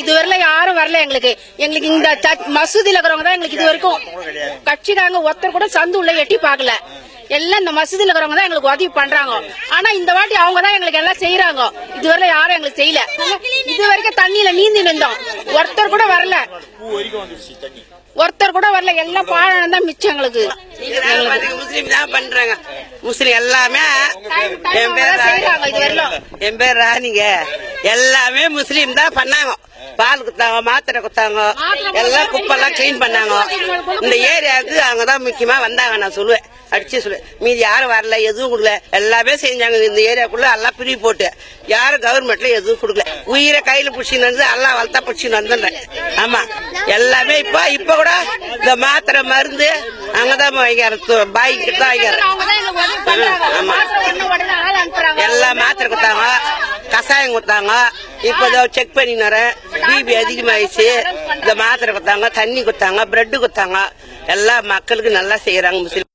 இதுவரையில யாரும் வரல எங்களுக்கு. எங்களுக்கு இந்த மசூதியில இருக்கிறவங்க தான் எங்களுக்கு இது வரைக்கும் கட்சிக்காரங்க ஒருத்தர் கூட சந்து உள்ள எட்டி பார்க்கல. எல்லாம் இந்த மசூதியில இருக்கிறவங்க தான் எங்களுக்கு உதவி பண்றாங்க. ஆனா இந்த வாட்டி அவங்க தான் எங்களுக்கு எல்லாம் செய்யறாங்க இதுவரையில யாரும் எங்களுக்கு செய்யல. இது வரைக்கும் தண்ணியில நீந்தி நின்றோம். ஒருத்தர் கூட வரல. ஒருத்தர் கூட வரல. எல்லாம் பாழம் தான் மிச்சம் எங்களுக்கு. முஸ்லீம் தான் பண்றாங்க. முஸ்லீம் எல்லாமே என் பேர். என் பேர் ராணிங்க. எல்லாமே முஸ்லீம் தான் பண்ணாங்க. பால் குத்தாங்க மாத்திரை குத்தாங்க. எல்லாம் குப்பெல்லாம் கிளீன் பண்ணாங்க. இந்த ஏரியாவுக்கு அவங்க தான் முக்கியமா வந்தாங்க நான் சொல்லுவேன். அடிச்சு சொல்லுவேன். மீதி யாரும் வரல எதுவும் கொடுக்கல. எல்லாமே செஞ்சாங்க. இந்த ஏரியாக்குள்ள எல்லாம் பிரிவு போட்டு. யாரும் கவர்மெண்ட்ல எதுவும் கொடுக்கல. உயிரை கையில பிடிச்சின்னு வந்து எல்லாம் வளர்த்தா பிடிச்சின்னு வந்துடுறேன். ஆமா. எல்லாமே இப்ப இப்ப கூட இந்த மாத்திரை மருந்து அங்கதான் வைக்கிறது பாய்க்கு தான் பண்றாங்க. ஆமா. மாத்திரை ஒண்ணு உடனே ஆள் அனுப்புறாங்க எல்லாம் மாத்திரை கொடுத்தாங்க கஷாயம் கொடுத்தாங்க. இப்ப செக் பண்ணினறேன். பிபி அதிகமாயிடுச்சு. இந்த மாத்திரை கொடுத்தாங்க தண்ணி கொடுத்தாங்க பிரெட்டு கொடுத்தாங்க. எல்லா மக்களுக்கு நல்லா செய்யறாங்க முஸ்லீம்